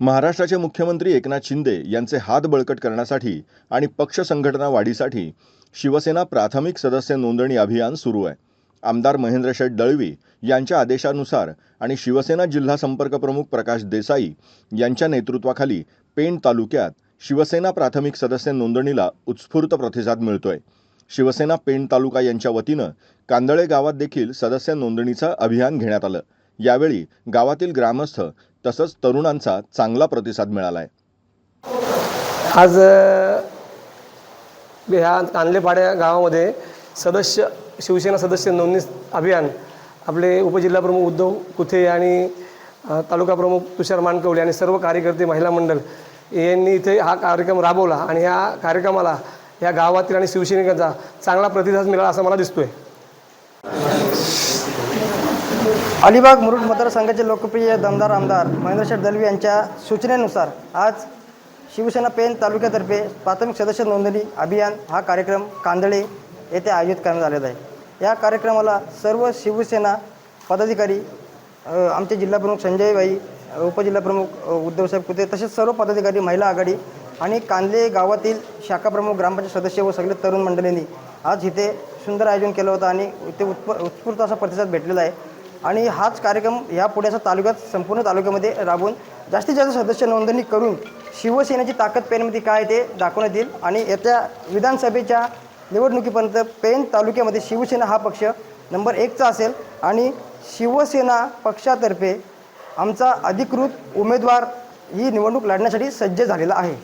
महाराष्ट्राचे मुख्यमंत्री एकनाथ शिंदे यांचे हात बळकट करण्यासाठी आणि पक्ष संघटना वाढीसाठी शिवसेना प्राथमिक सदस्य नोंदणी अभियान सुरू आहे. आमदार महेंद्र शेठ दळवी यांच्या आदेशानुसार आणि शिवसेना जिल्हा संपर्क प्रमुख प्रकाश देसाई यांच्या नेतृत्वाखाली पेण तालुक्यात शिवसेना प्राथमिक सदस्य नोंदणीला उत्स्फूर्त प्रतिसाद मिळतोय. शिवसेना पेण तालुका यांच्या वतीनं कांदळे गावात देखील सदस्य नोंदणीचं अभियान घेण्यात आलं. यावेळी गावातील ग्रामस्थ तसंच तरुणांचा चांगला प्रतिसाद मिळाला आहे आज ह्या कानलेपाड्या गावामध्ये सदस्य शिवसेना सदस्य नोंदणी अभियान आपले उपजिल्हाप्रमुख उद्धव कुथे आणि तालुका प्रमुख तुषार मानकवले आणि सर्व कार्यकर्ते महिला मंडळ यांनी इथे हा कार्यक्रम राबवला आणि ह्या कार्यक्रमाला या गावातील आणि शिवसैनिकांचा चांगला प्रतिसाद मिळाला असं मला दिसतोय. अलिबाग मुरुड मतदारसंघाचे लोकप्रिय दमदार आमदार महेंद्रशेठ दलवी यांच्या सूचनेनुसार आज शिवसेना पेन तालुक्यातर्फे प्राथमिक सदस्य नोंदणी अभियान हा कार्यक्रम कांदळे येथे आयोजित करण्यात आलेला आहे. या कार्यक्रमाला सर्व शिवसेना पदाधिकारी आमचे जिल्हाप्रमुख संजयबाई उपजिल्हाप्रमुख उद्धवसाहेब कुते तसेच सर्व पदाधिकारी महिला आघाडी आणि कांदे गावातील शाखाप्रमुख ग्रामपंचायत सदस्य व सगळे तरुण मंडळींनी आज इथे सुंदर आयोजन केलं होतं आणि इथे उत्प उत्स्फूर्त असा प्रतिसाद भेटलेला आहे. आणि हाच कार्यक्रम या पुढ्याच्या तालुक्यात संपूर्ण तालुक्यामध्ये राबवून जास्तीत जास्त सदस्य नोंदणी करून शिवसेनेची ताकद पेनमध्ये काय ते दाखवण्यात येईल. आणि येत्या विधानसभेच्या निवडणुकीपर्यंत पेन तालुक्यामध्ये शिवसेना हा पक्ष नंबर एकचा असेल. आणि शिवसेना पक्षातर्फे आमचा अधिकृत उमेदवार ही निवडणूक लढण्यासाठी सज्ज झालेला आहे.